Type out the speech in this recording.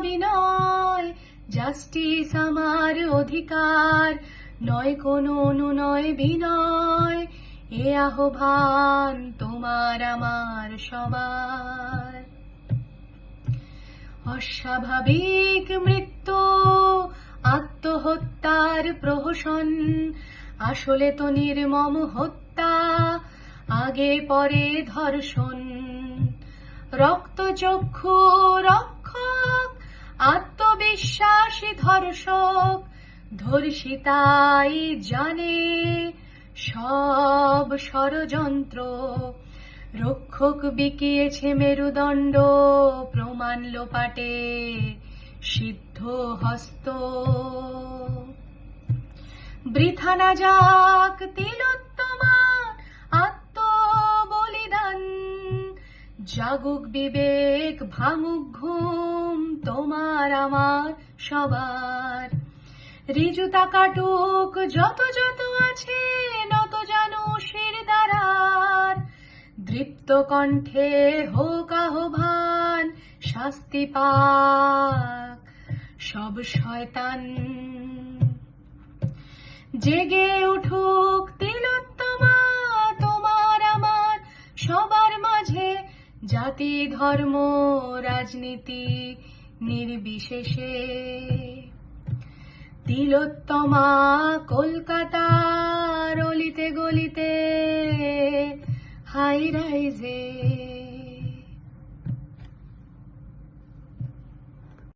দাবি নয় জাস্টিস আমার অধিকার, নয় কোনো অনুনয় বিনয়। এ আহ্বান তোমার আমার সবার। অস্বাভাবিক মৃত্যু, আত্মহত্যার প্রহসন। আসলে তো নির্মম হত্যা, আগে পরে ধর্ষণ। রক্তচক্ষু রক্ষক আত্মবিশ্বাসী ধর্ষক, ধর্ষিতাই জানে সব ষড়যন্ত্র। রক্ষক বিকিয়েছে মেরুদণ্ড, প্রমাণ লোপাটে সিদ্ধ হস্ত। বৃথা না যাক তিলোত্তমা আত্মবলিদান, জাগুক বিবেক, ভাঙুক ঘুম তোমার আমার সবার। রিজুতা কাটুক যত যত আছে, নত জানো শির দ্বারার। দৃপ্ত কণ্ঠে হোক আহ্বান, শাস্তি পাক সব শয়তান। জেগে উঠুক তিলোত্তমা, তোমার আমার সবার মাঝে। জাতি, ধর্ম, রাজনীতি নির্বিশেষে। তিলোত্তমা কলকাতার অলিতে গলিতে হাই রাইজে